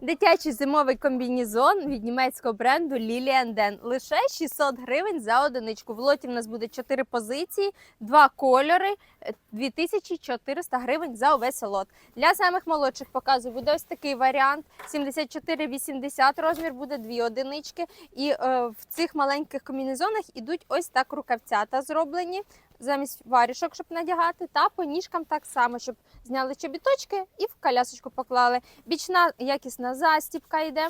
Дитячий зимовий комбінізон від німецького бренду Lilian Den. Лише 600 гривень за одиничку. В лоті в нас буде 4 позиції, 2 кольори, 2400 гривень за увесь лот. Для самих молодших показую буде ось такий варіант. 74-80 розмір буде 2 одинички. І е, в цих маленьких комбінезонах ідуть ось так рукавцята зроблені. Замість варішок, щоб надягати, та по ніжкам так само, щоб зняли чобіточки і в колясочку поклали. Бічна якісна застібка йде,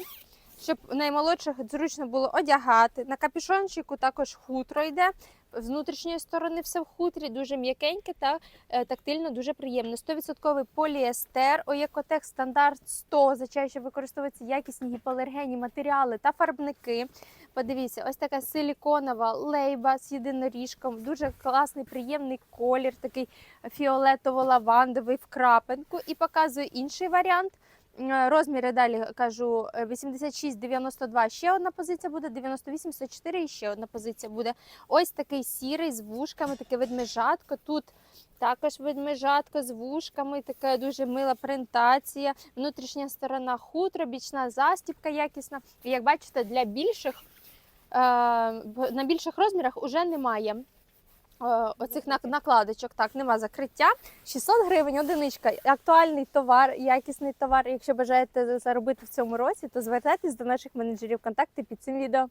щоб наймолодших зручно було одягати. На капюшончику також хутро йде. З внутрішньої сторони все в хутрі, дуже м'якеньке та е, тактильно дуже приємно. 100% поліестер, Оєкотех стандарт 100, зачаще використовуються якісні гіпоалергенні матеріали та фарбники. Подивіться, ось така силіконова лейба з єдиноріжком, дуже класний, приємний колір, такий фіолетово-лавандовий в крапинку. І показую інший варіант. Е, Розміри далі кажу е, 86-92 ще одна позиція буде, 98-104 і ще одна позиція буде. Ось такий сірий з вушками, таке ведмежатко. Тут також ведмежатко з вушками, така дуже мила принтація. Внутрішня сторона хутро, бічна застібка якісна. І як бачите, для більших е, на більших розмірах уже немає. Е, Оцих накладочок так нема закриття. 600 гривень одиничка. Актуальний товар, якісний товар. Якщо бажаєте заробити в цьому році, то звертайтесь до наших менеджерів контакти під цим відео.